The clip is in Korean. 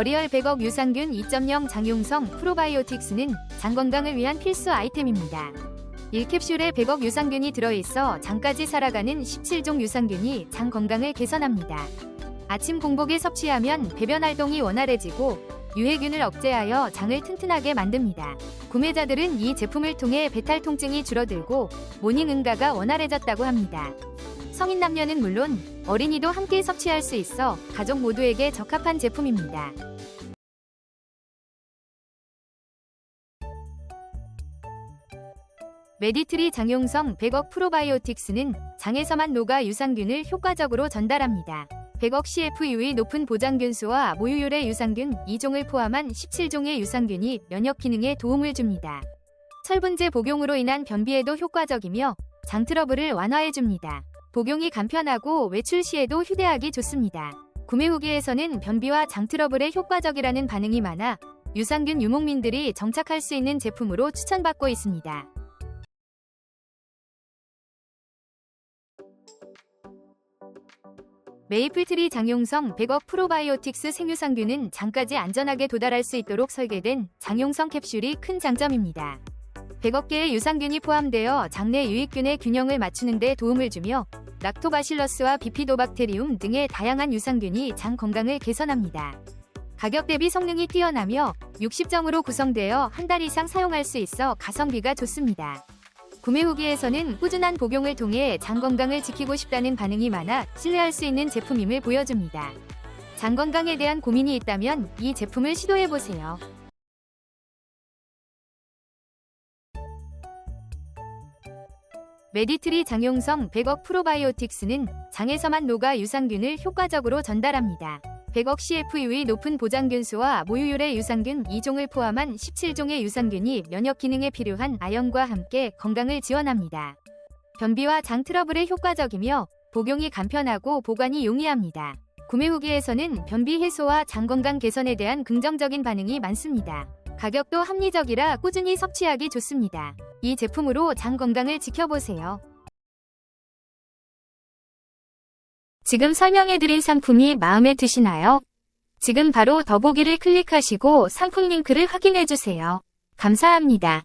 버리얼 100억 유산균 2.0 장용성 프로바이오틱스는 장 건강을 위한 필수 아이템입니다. 1캡슐에 100억 유산균이 들어있어 장까지 살아가는 17종 유산균이 장 건강을 개선합니다. 아침 공복에 섭취하면 배변 활동이 원활해지고 유해균을 억제하여 장을 튼튼하게 만듭니다. 구매자들은 이 제품을 통해 배탈 통증이 줄어들고 모닝 응가가 원활해졌다고 합니다. 성인 남녀는 물론 어린이도 함께 섭취할 수 있어 가족 모두에게 적합한 제품입니다. 메디트리 장용성 100억 프로바이오틱스는 장에서만 녹아 유산균을 효과적으로 전달합니다. 100억 CFU의 높은 보장균 수와 모유율의 유산균 2종을 포함한 17종의 유산균이 면역 기능에 도움을 줍니다. 철분제 복용으로 인한 변비에도 효과적이며 장 트러블을 완화해줍니다. 복용이 간편하고 외출 시에도 휴대하기 좋습니다. 구매 후기에서는 변비와 장 트러블에 효과적이라는 반응이 많아 유산균 유목민들이 정착할 수 있는 제품으로 추천받고 있습니다. 메이플트리 장용성 100억 프로바이오틱스 생유산균은 장까지 안전하게 도달할 수 있도록 설계된 장용성 캡슐이 큰 장점입니다. 100억 개의 유산균이 포함되어 장내 유익균의 균형을 맞추는 데 도움을 주며 락토바실러스와 비피도박테리움 등의 다양한 유산균이 장 건강을 개선합니다. 가격 대비 성능이 뛰어나며 60정으로 구성되어 한 달 이상 사용할 수 있어 가성비가 좋습니다. 구매 후기에서는 꾸준한 복용을 통해 장 건강을 지키고 싶다는 반응이 많아 신뢰할 수 있는 제품임을 보여줍니다. 장 건강에 대한 고민이 있다면 이 제품을 시도해보세요. 메디트리 장용성 100억 프로바이오틱스는 장에서만 녹아 유산균을 효과적으로 전달합니다. 100억 CFU의 높은 보장균수와 모유율의 유산균 2종을 포함한 17종의 유산균이 면역 기능에 필요한 아연과 함께 건강을 지원합니다. 변비와 장 트러블에 효과적이며 복용이 간편하고 보관이 용이합니다. 구매 후기에서는 변비 해소와 장 건강 개선에 대한 긍정적인 반응이 많습니다. 가격도 합리적이라 꾸준히 섭취하기 좋습니다. 이 제품으로 장 건강을 지켜보세요. 지금 설명해드린 상품이 마음에 드시나요? 지금 바로 더보기를 클릭하시고 상품 링크를 확인해주세요. 감사합니다.